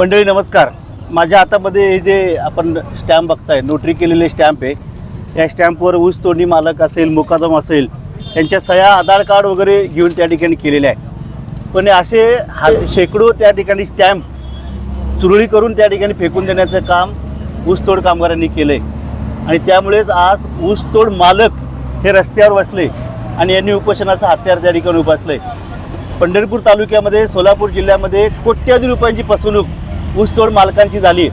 मंडळी नमस्कार. माझ्या हातामध्ये हे जे आपण स्टॅम्प बघताय नोटरी केलेले स्टॅम्प आहे या स्टॅम्पवर ऊस तोडणी मालक असेल मुकादम असेल त्यांच्या सह्या आधार कार्ड वगैरे घेऊन त्या ठिकाणी केलेले आहे. पण असे हा शेकडो त्या ठिकाणी स्टॅम्प चुरळी करून त्या ठिकाणी फेकून देण्याचं काम ऊसतोड कामगारांनी केलं आहे आणि त्यामुळेच आज ऊसतोड मालक हे रस्त्यावर बसले आणि यांनी उपोषणाचं हत्यार त्या ठिकाणी उभासलं आहे पंढरपूर तालुक्यामध्ये सोलापूर जिल्ह्यामध्ये कोट्याधी रुपयांची फसवणूक ऊसतोड मालकांची झाली.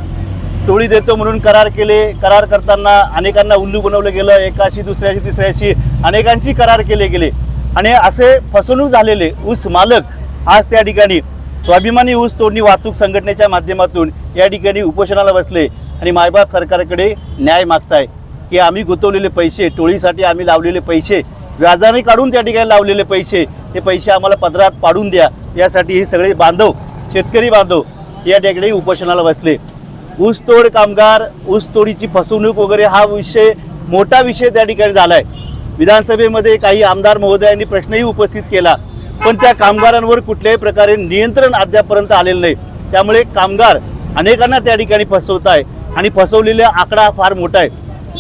टोळी देतो म्हणून करार केले. करार करताना अनेकांना उल्लू बनवलं गेलं. एकाशी दुसऱ्याशी तिसऱ्याशी अनेकांची करार केले गेले. आणि असे फसवणूक झालेले ऊस मालक आज त्या ठिकाणी स्वाभिमानी ऊस तोडणी वाहतूक संघटनेच्या माध्यमातून या ठिकाणी उपोषणाला बसले आणि मायबाप सरकारकडे न्याय मागताय. की आम्ही गुंतवलेले पैसे टोळीसाठी आम्ही लावलेले पैसे व्याजाने काढून त्या ठिकाणी लावलेले पैसे ते पैसे आम्हाला पदरात पाडून द्या. यासाठी हे सगळे बांधव शेतकरी बांधव या ठिकाणी उपोषणाला बसले. ऊसतोड कामगार ऊसतोडीची फसवणूक वगैरे हा विषय मोठा विषय त्या ठिकाणी झाला आहे विधानसभेमध्ये काही आमदार महोदयांनी प्रश्नही उपस्थित केला पण त्या कामगारांवर कुठल्याही प्रकारे नियंत्रण अद्यापर्यंत आलेलं नाही. त्यामुळे कामगार अनेकांना त्या ठिकाणी फसवत आहे आणि फसवलेला आकडा फार मोठा आहे.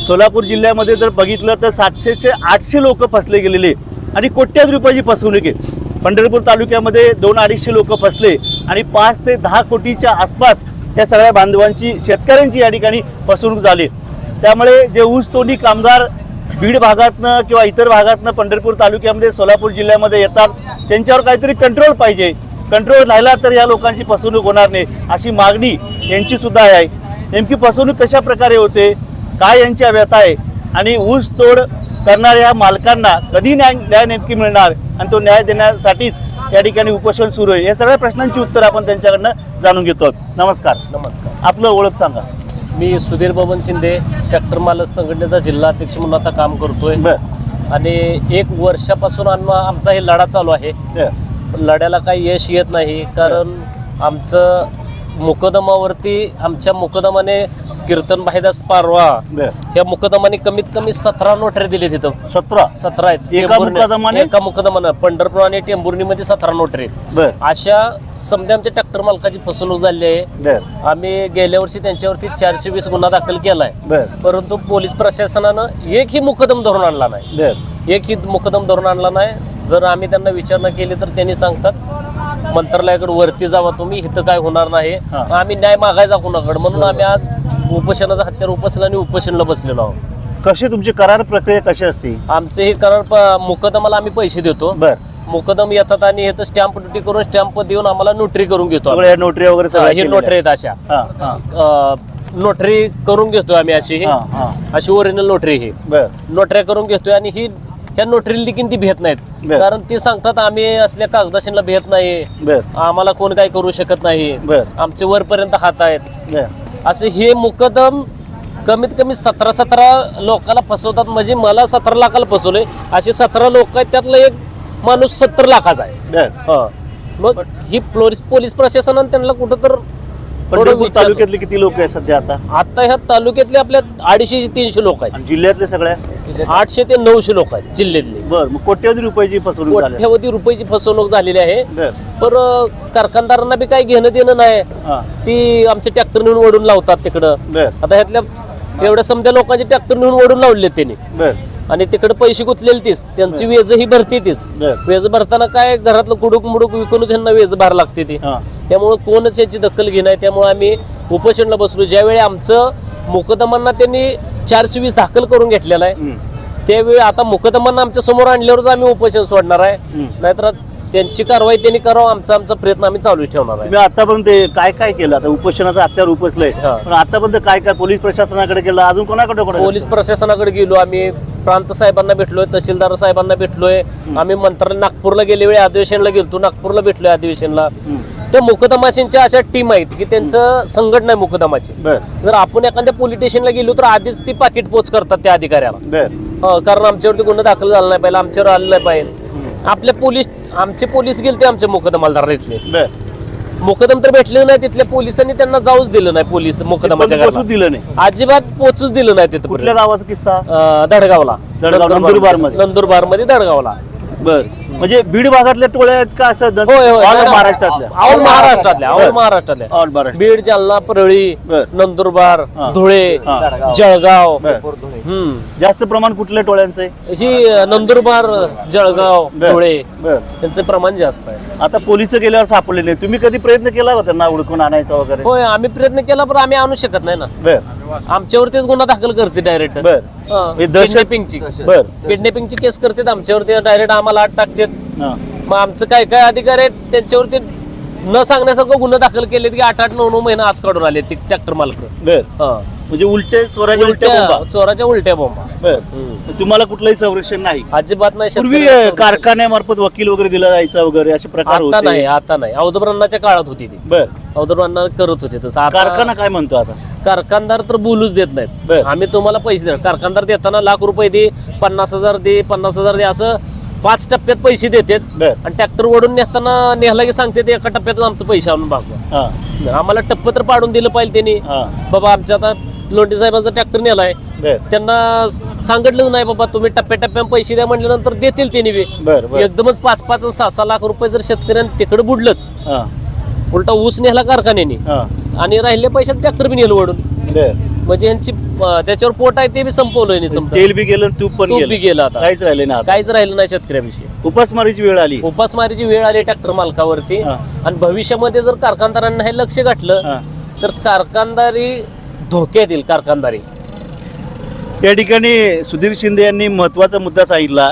सोलापूर जिल्ह्यामध्ये जर बघितलं तर सातशेचे आठशे लोक फसले गेलेले आणि कोट्यात रुपयाची फसवणूक आहे. पंढरपूर तालुक्यामध्ये दोन अडीचशे लोक फसले आणि पाच ते दहा कोटीच्या आसपास या सगळ्या बांधवांची शेतकऱ्यांची या ठिकाणी फसवणूक झाली. त्यामुळे जे ऊसतोडी कामगार बीड भागातनं किंवा इतर भागातनं पंढरपूर तालुक्यामध्ये सोलापूर जिल्ह्यामध्ये येतात त्यांच्यावर काहीतरी कंट्रोल पाहिजे. कंट्रोल राहिला तर या लोकांची फसवणूक होणार नाही अशी मागणी यांची सुद्धा आहे. नेमकी फसवणूक कशा प्रकारे होते काय यांच्या व्यथा आहे आणि ऊस तोड करणाऱ्या मालकांना कधी न्याय न्याय नेमकी मिळणार? आणि तो न्याय देण्यासाठीच या ठिकाणी उपोषण सुरू आहे. या सगळ्या प्रश्नांची उत्तर आपण त्यांच्याकडनं जाणून घेतो नमस्कार. नमस्कार. आपलं ओळख सांगा. मी सुधीर बबन शिंदे ट्रॅक्टर मालक संघटनेचा जिल्हा अध्यक्ष म्हणून आता काम करतोय. आणि एक वर्षापासून आम- आमचा हे लढा चालू आहे. लढ्याला काही यश येत नाही कारण आमचं मुकदमावरती आमच्या मुकदमाने कीर्तन भाईदास पारवा बर. या मुकदमाने कमीत कमी सतरा नोटऱ्या दिले तिथं. सतरा? सतरा आहेत. एका टेंभुर्णी- मुकदमाने? एका मुकदमानं. पंढरपूर आणि टेंभुर्णीमध्ये सतरा नोटरी आहेत. बर. अशा समजा आमच्या ट्रॅक्टर मालकाची फसवणूक झाली आहे. बर. आम्ही गेल्या वर्षी त्यांच्यावरती चारशे वीस गुन्हा दाखल केलाय. बर. परंतु पोलीस प्रशासनानं एकही मुकदम धरून आणला नाही. बर. एकही मुकदम धरून आणला नाही. जर आम्ही त्यांना विचारणा केली तर त्यांनी सांगतात मंत्रालयाकडे वरती जावा तुम्ही इथं काय होणार नाही. आम्ही न्याय मागायचा कुणाकडे? म्हणून आम्ही आज उपोषणाचा हत्यार उपसला आणि उपोषणला बसलेलो आहोत. कसे तुमची करार प्रक्रिया कशी असते? आमचे हे करार प- मुकदमाला आम्ही पैसे देतो. बर. मुकदम येतात आणि हे स्टॅम्प ड्युटी करून स्टॅम्प देऊन आम्हाला नोटरी करून घेतो. सगळ्या नोटरी वगैरे हा, सगळ्या हे केलेल्या नोटरी आहेत अशा. आहेत. हा हा. अं, नोटरी करून घेतोय आम्ही अशी. हा हा. अशी ओरिजिनल नोटरी ही. बर. नोटऱ्या करून घेतोय आणि ही ह्या नोटरीला देखील ती भेट नाहीत. बर. कारण ती सांगतात आम्ही असल्या कागदाशीला भेट नाही. बर. आम्हाला कोण काय करू शकत नाही. बर. आमचे वरपर्यंत हात आहेत. बर. असे हे मुकदम कमीत कमी सतरा सतरा लोकांना फसवतात. म्हणजे मला सतरा लाखाला फसवले असे सतरा लोक आहेत त्यातला एक माणूस सत्तर लाखाचा आहे. बर. हं. मग ही पोलीस पोलीस प्रशासनानं त्यांना कुठं तर थोडं पंढरपूर विचार- तालुक्यातले किती लोक आहेत सध्या आता? आता ह्या तालुक्यातले आपल्या अडीचशे तीनशे लोक आहेत. आणि जिल्ह्यातले सगळ्या? आठशे ते नऊशे लोक आहेत जिल्ह्यातले. बर मग कोट्यावधी रुपयाची फसवणूक झाली. कोट्यावधी रुपयाची फसवणूक झालेली आहे. बर. पर कारखानदारांना बी काही घेणं देणं नाही. हा. ती आमचे ट्रॅक्टर नेऊन ओढून लावतात तिकडं. बर. आता ह्यातल्या एवढ्या समजा लोकांचे ट्रॅक्टर नेऊन ओढून लावले त्यांनी. बर. आणि तिकडे पैसे गुंतलेले तीच त्यांची वेज ही भरते तीच बर. वेज भरताना काय घरातलं कुडूक मुडूक विकून त्यांना वेज भर लागते ती. हा. त्यामुळं कोणच याची दखल घेणार त्यामुळे आम्ही उपोषणला बसलो. ज्यावेळी आमचं मुकदमांना त्यांनी चारशे वीस दाखल करून घेतलेलं आहे. त्यावेळी आता मुकदमांना आमच्यासमोर आणल्यावरच आम्ही उपोषण सोडणार आहे. नाहीतर त्यांची कारवाई त्यांनी करावं आमचा आमचा प्रयत्न आम्ही चालू ठेवणार आहे. आतापर्यंत काय काय केलं? आता उपोषणाचं हत्यार उपसलंय. पण आतापर्यंत काय काय पोलीस प्रशासनाकडे केलं? अजून कोणाकडे पोलीस प्रशासनाकडे गेलो आम्ही. प्रांत साहेबांना भेटलोय तहसीलदार साहेबांना भेटलोय. आम्ही मंत्रालय नागपूरला गेल्या वेळी अधिवेशनला गेलतो. नागपूरला भेटलोय अधिवेशनला. त्या मुकदमाशींच्या अशा टीम आहेत की त्यांचं संघटना आहे मुकदमाची. जर आपण एखाद्या पोलीस स्टेशनला गेलो तर आधीच ती पाकिट पोच करतात त्या अधिकाऱ्याला. हं, कारण आमच्यावरती गुन्हा दाखल झाला नाही पाहिजे आमच्यावर आलेला नाही पाहिजे आपले पोलीस आमचे पोलीस गेले ते आमच्या मुकदमालदार इथले मुकदम तर भेटले नाही तिथल्या पोलिसांनी त्यांना जाऊच दिलं नाही पोलीस मुकदमाच्या. दिलं नाही. अजिबात पोचूच दिलं नाही तिथं कुठल्या गावाचा किस्सा? नंदुरबारमध्ये. नंदुरबारमध्ये दडगावला बर. म्हणजे बीड भागातल्या टोळ्या आहेत का असं होय होय. all. महाराष्ट्रातल्या? ऑल महाराष्ट्रातल्या ऑल. महाराष्ट्रातल्या. ऑल महाराष्ट्र बीड जालना परळी बर. नंदुरबार हा. धुळे हा. जळगाव. बर. हम्म. जास्त प्रमाण कुठल्या टोळ्यांचं आहे? ही अ, नंदुरबार जळगाव बर. धुळे बर. त्यांचं प्रमाण जास्त आहे. आता पोलीस गेल्यावर सापडले नाही तुम्ही कधी प्रयत्न केला का त्यांना हुडकून आणायचा वगैरे? होय आम्ही प्रयत्न केला पण आम्ही आणू शकत नाही ना. बर. आमच्यावरतीच गुन्हा दाखल करते डायरेक्ट बर. हे दहशत- किडनॅपिंगची बर. किडनॅपिंगची केस करतात आमच्यावरती डायरेक्ट आम्हाला आत टाकतात. हा. मग आमचं काय काय अधिकारी आहेत त्यांच्यावरती न सांगण्यासारखं गुन्हे दाखल केलेत की आठ आठ नऊ नऊ महिना आत काढून आले ते ट्रॅक्टर मालक बर. म्हणजे उलटे चोराच्या उलट्या उलट्या बोंबा. चोराच्या उलट्या बोंबा. बर. तुम्हाला कुठलंही संरक्षण नाही. अजिबात नाही पूर्वी अ, कारखान्यामार्फत वकील वगैरे दिला जायचा वगैरे असे प्रकार आता होते. नाही आता नाही. अवधब्रह्माच्या काळात होती ती. बर. अवधब्रह्मा करत होते तसं. आता कारखाना काय म्हणतो आता? कारखानदार तर बोलूच देत नाहीत. बर. आम्ही तुम्हाला पैसे देणार. कारखानदार देताना लाख रुपये दे पन्नास हजार दे पन्नास हजार दे असं पाच टप्प्यात पैसे देतात. बर. आणि ट्रॅक्टर ओढून नेताना नेहला की सांगते एका टप्प्यात आमचं पैसे आणून भागवा. हा. आम्हाला टप्प तर पाडून दिलं पाहिजे त्यांनी. हा. बाबा आमच्या आता लोंढे साहेबांचा ट्रॅक्टर नेलाय. बर. त्यांना सांगितलं नाही बाबा तुम्ही टप्प्याटप्प्याने पैसे द्या म्हटल्यानंतर देतील त्यांनी बी. बर बर. एकदमच पाच पाच सहा सहा लाख रुपये जर शेतकऱ्यांनी तिकडे बुडलंच. हा. उलटा ऊस नेला कारखान्याने. हा. आणि राहिले पैशात ट्रॅक्टर बी नेलं ओढून बर. म्हणजे यांची त्याच्यावर पोट आहे ते बी नाही संपलं तेल बी गेलं तूप पण तूप बी गेलं. आता. काहीच राहिले ना आता. काहीच राहिलं नाही शेतकऱ्याविषयी. उपासमारीची वेळ आली. उपासमारीची वेळ आली ट्रॅक्टर मालकावरती. आणि भविष्यामध्ये जर कारखानदारांना हे लक्ष घातलं हा. तर कारखानदारी धोक्यात येईल कारखानदारी. या ठिकाणी सुधीर शिंदे यांनी महत्त्वाचा मुद्दा सांगितला.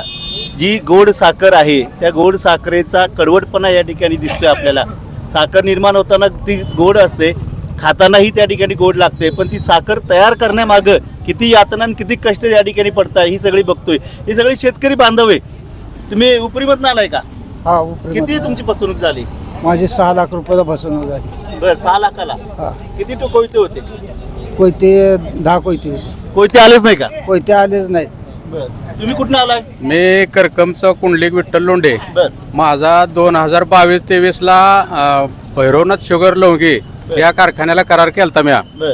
जी गोड साखर आहे त्या गोड साखरेचा कडवटपणा या ठिकाणी दिसतोय आपल्याला. साखर निर्माण होताना ती गोड असते. खातानाही त्या ठिकाणी गोड लागते. पण ती साखर तयार करण्यामागं किती यातना किती कष्ट या ठिकाणी पडताय ही सगळी बघतोय. ही सगळी शेतकरी बांधव आहे. तुम्ही उपरीमधनं आलाय का? हा उपरी किती तुमची फसवणूक झाली? माझी सहा लाख रुपयाला फसवणूक झाली. बरं सहा लाखाला? हा. किती तो कोयते होते? कोयते दहा कोयते. कोयते आलेच नाही का? कोयते आलेच नाहीत. बरं. तुम्ही कुठनं आलाय? मी करकमचा कुंडलिक विठ्ठल लोंढे. बर. माझा दोन हजार बावीस तेवीस ला अं, भैरवनाथ शुगर लोंगी या कारखान्याला करार केलता म्या. बर.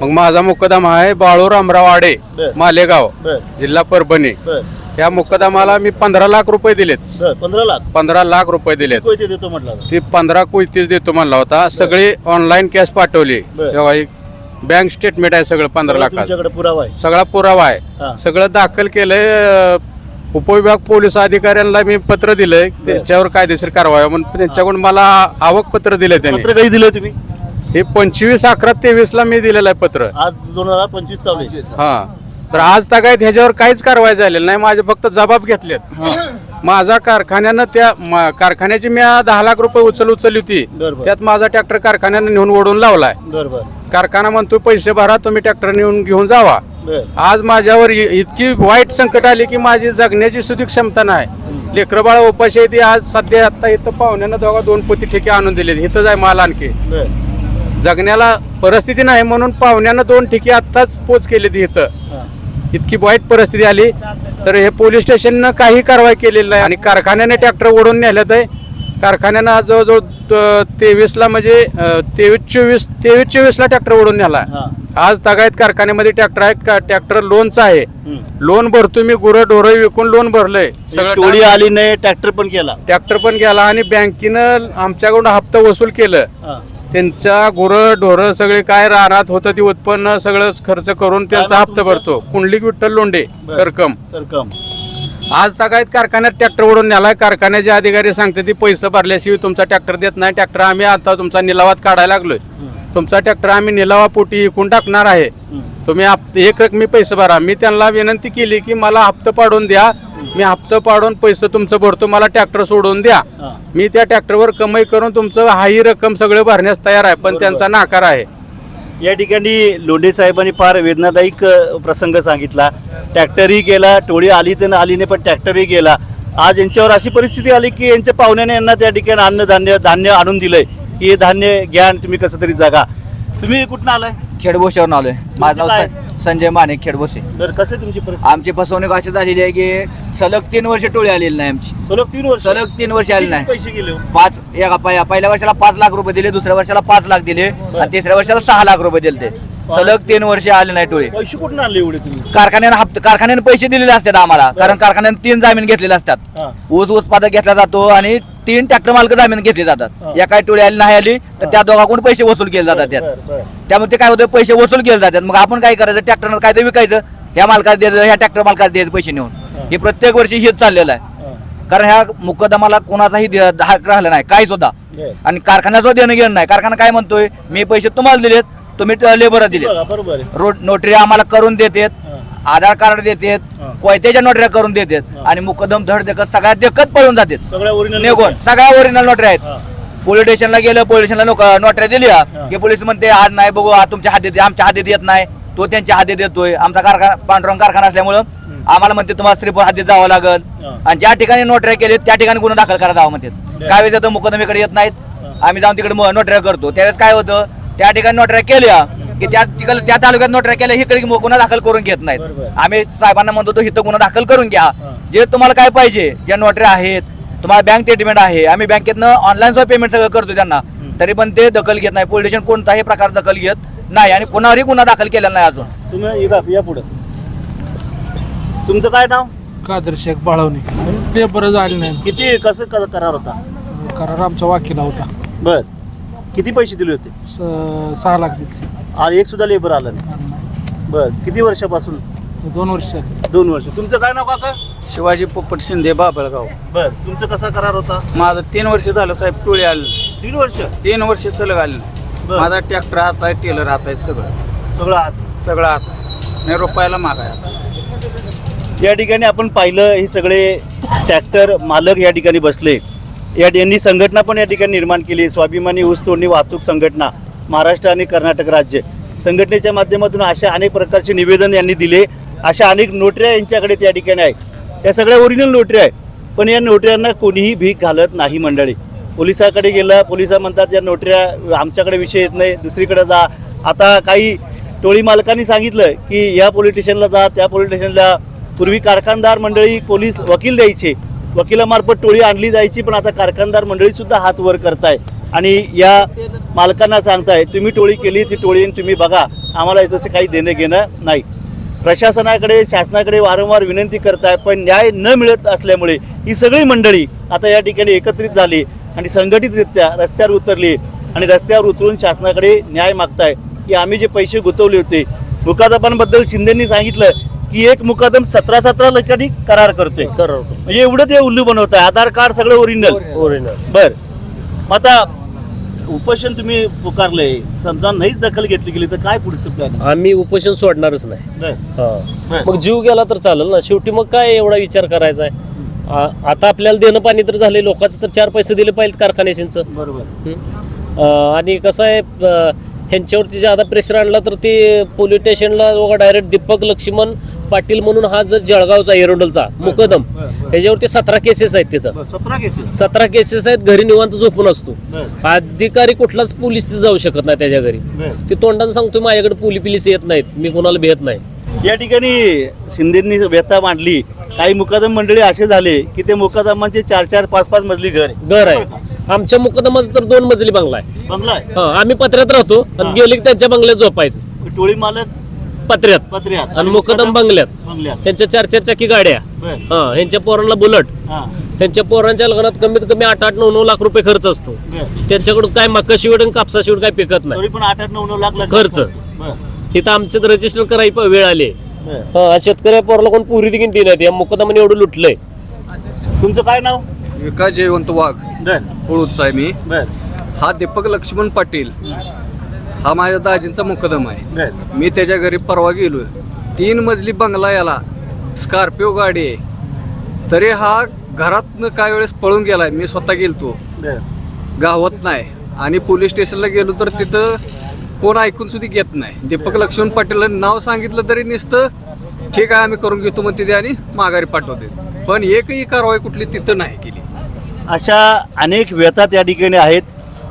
मग माझा मुक्काम आहे बाळू रामराव आडे बर. मालेगाव बर. जिल्हा परभणी. बर. या मुक्कामाला मी पंधरा लाख रुपये दिलेत. बर पंधरा लाख? पंधरा लाख रुपये दिलेत. कोयते देतो म्हटलं आता. ती पंधरा कोयतीच देतो म्हणला होता. सगळी ऑनलाईन कॅश पाठवली. बर. तेव्हा एक बँक स्टेटमेंट आहे सगळं पंधरा तुमच्याकडे पुरावा आहे. सगळा पुरावा हा. आहे सगळं दाखल केलंय अं, उपविभाग पोलीस अधिकाऱ्यांना मी पत्र दिलंय. त्यांच्यावर कायदेशीर कारवाई म्हणून त्यांच्याकडून मला आवक पत्र दिलंय त्यांनी. पत्र कधी दिलं तुम्ही? हे पंचवीस अकरा तेवीस ला मी दिलेलं आहे पत्र. आज दोन हजार पंचवीस चालू आहे. हा. तर आज तगायत ह्याच्यावर काहीच कारवाई झालेली नाही. माझे फक्त जबाब घेतलेत. माझा कारखान्यानं त्या म- कारखान्याची मी दहा लाख रुपये उचल उचलली होती. बरोबर. त्यात माझा ट्रॅक्टर कारखान्यानं नेऊन ओढून लावलाय. बर बर कारखाना म्हणतो पैसे भरा तुम्ही ट्रॅक्टर नेऊन घेऊन जावा. बर. आज माझ्यावर इ- इतकी वाईट संकट आली की माझी जगण्याची सुद्धा क्षमता नाही. लेकरं बाळ उपाशी आहे ती आज सध्या आता इथं पाहुण्यानं दोघा दोन पोती ठेके आणून दिले इथं जाय माल आणखी. बर. जगण्याला परिस्थिती नाही म्हणून पाहुण्यानं दोन ठिके आत्ताच पोच केली ती इथं. इतकी वाईट परिस्थिती आली. तर हे पोलीस स्टेशननं काही कारवाई केलेली नाही आणि कारखान्याने ट्रॅक्टर ओढून नेल्यात आहे. कारखान्यानं आज जवळजवळ तेवीसला म्हणजे तेवीस चोवीस तेवीस चोवीसला ट्रॅक्टर ओढून नेला. आज तगायत कारखान्यामध्ये ट्रॅक्टर आहे ट्रॅक्टर लोनचा आहे. लोन भरतो मी गुरं ढोरं विकून लोन भरलंय. सगळं टोळी आली नाही ट्रॅक्टर पण केला ट्रॅक्टर पण गेला आणि बँकेनं आमच्याकडून हप्ता वसूल केलं. त्यांच्या गुरं ढोरं सगळे काय रानात होतं ते उत्पन्न सगळं खर्च करून त्यांचा हप्ता? भरतो. कुंडलिक विठ्ठल लोंढे बरं. करकम. तर कम आज तगायत कारखान्यात ट्रॅक्टर ओढून नेलाय. कारखान्याचे अधिकारी सांगते ती पैसे भरल्याशिवाय तुमचा ट्रॅक्टर देत नाही. ट्रॅक्टर आम्ही आता तुमचा निलावात काढायला लागलोय. तुमचा ट्रॅक्टर आम्ही निलावापोटी विकून टाकणार आहे. तुम्ही एक रकमी पैसे भरा. मी त्यांना विनंती केली की मला हप्ता पाडून द्या. मी हप्ता पाडून पैसे तुमचं भरतो. मला ट्रॅक्टर सोडून द्या. मी त्या ट्रॅक्टरवर कमाई करून तुमचं हाही रक्कम सगळं भरण्यास तयार आहे. पण. त्यांचा नाकार आहे. या ठिकाणी लोंढे साहेबांनी फार वेदनादायक प्रसंग सांगितला. ट्रॅक्टरही गेला टोळी आली तर आली नाही पण ट्रॅक्टरही गेला. आज यांच्यावर अशी परिस्थिती आली की यांच्या पाहुण्याने यांना त्या ठिकाणी अन्नधान्य धान्य आणून दिलंय. की हे धान्य घ्या आणि तुम्ही कसं तरी जगा. तुम्ही कुठनं आलाय? खेडबोशीवरून आलोय. माझं नाव काय? सं- संजय माने खेडबोशी. तर कसं आहे तुमची परिस्थिती? आमची फसवणूक अशी झालेली आहे की सलग तीन वर्ष टोळी आलेली नाही आमची. सलग तीन वर्ष? सलग तीन वर्ष आली किती नाही पैसे गेले हो? पाच एका पहि- पहिल्या वर्षाला पाच लाख रुपये दिले दुसऱ्या वर्षाला पाच लाख दिले आणि तिसऱ्या वर्षाला सहा लाख रुपये दिले ते. सलग तीन वर्ष आले नाही टोळे. पैसे कुठून आणले एवढे तुम्ही? कारखान्यानं हप्ते कारखान्याने पैसे दिलेले असतात आम्हाला कारण कारखान्याने तीन जामीन घेतलेले असतात. हा. ऊस उत्पादक घेतला जातो आणि तीन ट्रॅक्टर मालक जामीन घेतले. जातात. या काही टोळी आली नाही आली तर त्या दोघांकडून पैसे वसूल केले जातात त्यात. त्यामुळे ते काय होतं पैसे वसूल केले जातात. मग आपण काय करायचं ट्रॅक्टरनं काय ते विकायचं ह्या मालकाला द्यायचं ह्या ट्रॅक्टर मालकाला द्यायचं पैसे नेऊन. हे. प्रत्येक वर्षी हेच चाललेलं आहे. कारण ह्या मुकदमाला कोणाचाही धाक राहिला नाही काही सुद्धा. आणि कारखान्याचं देणं घेणं नाही. कारखाना काय म्हणतोय मी पैसे तुम्हाला दिलेत तुम्ही लेबर दिले रोड नोटरी आम्हाला करून देतात. आधार कार्ड देतात. कोयत्याच्या नोटऱ्या करून देतात. आणि मुकदम धड देखत सगळ्या देखत पळून जातात. निघून सगळ्या ओरिजिनल नोटऱ्या आहेत. पोलीस स्टेशनला गेलं पोलीस स्टेशनला नोटऱ्या दिल्या. की पोलीस म्हणते आज नाही बघू आज तुमच्या हातीत आमच्या हातीत येत नाही. तो त्यांच्या हातीत येतोय. आमचा कारखाना पांढरंग कारखाना असल्यामुळं आम्हाला म्हणते तुम्हाला श्रीपूर हातीत जावं लागल. आणि ज्या ठिकाणी नोटऱ्या केले त्या ठिकाणी गुन्हा दाखल करा जावं म्हणतात. काय वेळेस मुकदमेकडे येत नाहीत? आम्ही जाऊन तिकडे नोटऱ्या करतो. त्यावेळेस काय होतं? त्या ठिकाणी नोटऱ्या केल्या की त्या ठिकाणी त्या तालुक्यात नोटऱ्या केल्या इकडे गुन्हा दाखल करून घेत नाहीत. आम्ही साहेबांना म्हणतो तो इथं गुन्हा दाखल करून घ्या. जे तुम्हाला काय पाहिजे ज्या नोटऱ्या आहेत तुम्हाला बँक स्टेटमेंट आहे. आम्ही बँकेतनं ऑनलाईन सुद्धा पेमेंट सगळं करतो त्यांना. तरी पण ते दखल घेत नाही. पोलीस स्टेशन कोणताही प्रकार दखल घेत नाही आणि कोणावरही गुन्हा दाखल केलेला नाही अजून. तुम्ही या या पुढे. तुमचं काय नाव? कादर शेख बाळवणी. पेपर झाले नाही. किती कसं क- करार होता? करार आमचा वाकीला होता. बर. किती पैसे दिले होते? स- सहा लाख दिले. आणि एक सुद्धा लेबर आलं नाही. बर किती वर्षापासून? दोन वर्ष. दोन वर्ष. तुमचं काय नाव काका? शिवाजी पोपट शिंदे बाबळगाव. बर तुमचं कसा करार होता? माझं तीन वर्ष झालं साहेब टोळी आलं तीन वर्ष? तीन वर्ष सलग आलं बरं. माझा ट्रॅक्टर हात आहे टेलर हात आहे सगळं. सगळं आत सगळं हात आहे. नाही रुपयाला माग आहे आता या ठिकाणी आपण पाहिलं हे सगळे ट्रॅक्टर मालक या ठिकाणी बसले. या यांनी संघटना पण या ठिकाणी निर्माण केली. स्वाभिमानी ऊस तोडणी वाहतूक संघटना. महाराष्ट्र आणि कर्नाटक राज्य. संघटनेच्या माध्यमातून अशा अनेक प्रकारचे निवेदन यांनी दिले. अशा अनेक नोटऱ्या यांच्याकडे त्या ठिकाणी आहेत. या सगळ्या ओरिजिनल नोटऱ्या आहेत. पण या नोटऱ्यांना कोणीही भीक घालत नाही मंडळी. पोलिसाकडे गेलं पोलिसा म्हणतात या नोटऱ्या आमच्याकडे विषय येत नाही दुसरीकडे जा. आता काही टोळी मालकांनी सांगितलं की या पोलीस स्टेशनला जा त्या पोलीस स्टेशनला पूर्वी कारखानदार मंडळी पोलीस वकील द्यायचे. वकिलामार्फत टोळी आणली जायची पण आता कारखानदार मंडळीसुद्धा हात वर करताय आणि या मालकांना सांगताय तुम्ही टोळी केली ती टोळी आणि तुम्ही बघा आम्हाला याचं काही देणं घेणं नाही. प्रशासनाकडे शासनाकडे वारंवार विनंती करताय पण न्याय न मिळत असल्यामुळे ही सगळी मंडळी आता या ठिकाणी एकत्रित झाली आणि संघटितरित्या रस्त्यावर उतरली आणि रस्त्यावर उतरून शासनाकडे न्याय मागताय. की आम्ही जे पैसे गुंतवले होते मुकादमांबद्दल शिंदेंनी सांगितलं की एक मुकादम सतरा सतरा ठिकाणी करार करतोय. म्हणजे एवढं ते उल्लू बनवत आहे आधार कार्ड सगळं ओरिजिनल. ओरिजिनल. बर. आता उपोषण तुम्ही पुकारले समजा नाहीच दखल घेतली गेली तर काय पुढचं प्लॅन आम्ही उपोषण सोडणारच नाही. हा. मग जीव गेला तर चालेल ना. शेवटी मग काय एवढा विचार करायचा आहे? आ- आता आपल्याला देणं पाणी तर झाले लोकांचं तर चार पैसे दिले पाहिजेत कारखान्याशींचं. बरोबर. अं, आणि कसं आहे अं, ह्यांच्यावरती ज्यादा प्रेशर आणला तर ते पोलीस स्टेशनला बघा डायरेक्ट दीपक लक्ष्मण पाटील म्हणून हा जर जळगावचा एरोडलचा मुकदम. ह्याच्यावरती सतरा केसेस आहेत तिथं. सतरा केसेस सतरा केसेस आहेत घरी निवांत झोपून असतो. अधिकारी कुठलाच पोलीस तिथे जाऊ शकत नाही त्याच्या घरी. ते तोंडाने सांगतो माझ्याकडे पोली पिलीस येत नाहीत मी कोणाला भेट नाही. या ठिकाणी शिंदेंनी व्यथा मांडली. काही मुकादम मंडळी असे झाले की ते मुकादमांचे चार चार पाच पाच मजली घर. घर आहे. आमच्या मुकदमाचं तर दोन मजली बंगला आहे. बंगला आहे? हा आम्ही पत्र्यात राहतो आणि गेले की त्यांच्या बंगल्यात झोपायचं. टोळी मालक? पत्र्यात. पत्र्यात. आणि मुकदम बंगल्यात. बंगल्यात. त्यांच्या चार चार चाकी गाड्या. बर. हा ह्यांच्या पोरांना बुलट. हा. ह्यांच्या पोरांच्या लग्नात कमीत कमी आठ आठ नऊ नऊ लाख रुपये खर्च असतो. बर. त्यांच्याकडून काय मका शिवड आणि कापसा शिवड काय पिकत नाही. तरी पण आठ आठ नऊ नऊ लाख लाख खर्च. बर. इथं आमचं रजिस्टर करायची प- वेळ आली. बर. हा शेतकऱ्या पोराला कोण पुरी देखील ती नाही? या मुकदमाने एवढं लुटलंय. तुमचं काय नाव? विकास जयवंत वाघ. बर. पळूच आहे मी. बर. हा दीपक लक्ष्मण पाटील. हा माझ्या दाजींचा मुकदम आहे. बर. मी त्याच्या घरी परवा गेलोय. तीन मजली बंगला याला. स्कॉर्पिओ गाडी आहे. तरी हा घरातनं काय वेळेस पळून गेलाय. मी स्वतः गेलतो. बर. गावात नाही. आणि पोलीस स्टेशनला गेलो तर तिथं कोण ऐकून सुद्धा घेत नाही. दीपक लक्ष्मण पाटील नाव सांगितलं तरी नुसतं ठीक आहे आम्ही करून घेतो म्हणते ते आणि माघारी पाठवते. पण एकही कारवाई कुठली तिथं नाही केली. अशा अनेक व्यथा त्या ठिकाणी आहेत.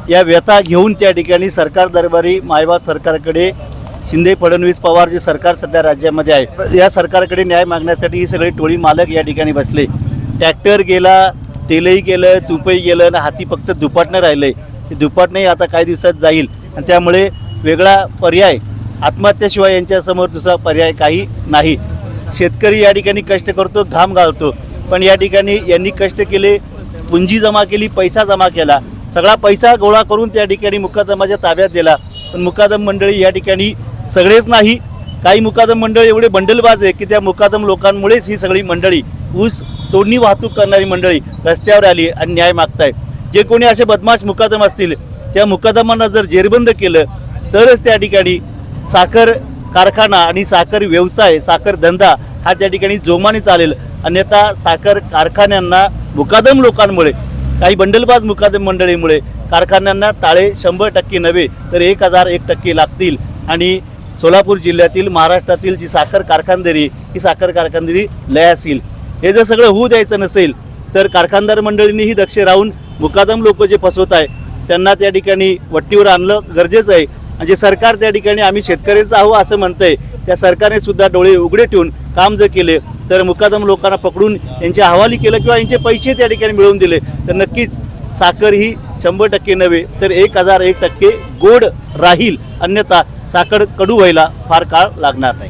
या व्यथा घेऊन त्या ठिकाणी सरकार दरबारी मायबाप सरकारकडे शिंदे फडणवीस पवार जे सरकार सध्या राज्यामध्ये आहे. या सरकारकडे न्याय मागण्यासाठी ही सगळी टोळी मालक या ठिकाणी बसले. ट्रॅक्टर गेला तेलही गेलं तुपही गेलं आणि हाती फक्त दुपाटणं राहिलं आहे ते दुपाटणंही आता काही दिवसात जाईल आणि त्यामुळे वेगळा पर्याय आत्महत्याशिवाय यांच्यासमोर दुसरा पर्याय काही नाही. शेतकरी या ठिकाणी कष्ट करतो घाम घालतो. पण या ठिकाणी यांनी कष्ट केले पुंजी जमा केली पैसा जमा केला. सगळा पैसा गोळा करून त्या ठिकाणी मुकादमाच्या ताब्यात दिला. पण मुकादम मंडळी या ठिकाणी सगळेच नाही. काही मुकादम मंडळी एवढे बंडलबाज आहे की त्या मुकादम लोकांमुळेच ही सगळी मंडळी ऊस तोडणी वाहतूक करणारी मंडळी रस्त्यावर आली आणि न्याय मागताय. जे कोणी असे बदमाश मुकादम असतील त्या मुकादमांना जर जेरबंद केलं तरच त्या ठिकाणी साखर कारखाना आणि साखर व्यवसाय साखर धंदा हा त्या ठिकाणी जोमाने चालेल. अन्यथा साखर कारखान्यांना मुकादम लोकांमुळे काही बंडलबाज मुकादम मंडळीमुळे कारखान्यांना ताळे शंभर टक्के नव्हे तर एक हजार एक टक्के लागतील. आणि सोलापूर जिल्ह्यातील महाराष्ट्रातील जी साखर कारखानदारी ही साखर कारखानदारी लयास येईल हे जर सगळं होऊ द्यायचं नसेल तर कारखानदार मंडळींनीही दक्ष राहून मुकादम लोक जे फसवत आहे त्यांना त्या ठिकाणी वट्टीवर आणलं गरजेचं आहे. म्हणजे सरकार त्या ठिकाणी आम्ही शेतकऱ्याचं आहो असं म्हणतंय त्या सरकारने सुद्धा डोळे उघडे ठेवून काम जर केले तर मुकादम लोकांना पकडून यांच्या हवाली केलं किंवा यांचे पैसे त्या ठिकाणी मिळवून दिले तर नक्कीच साखर ही शंभर टक्के नव्हे तर एक हजार एक टक्के गोड राहील अन्यथा साखर कडू व्हायला फार काळ लागणार नाही.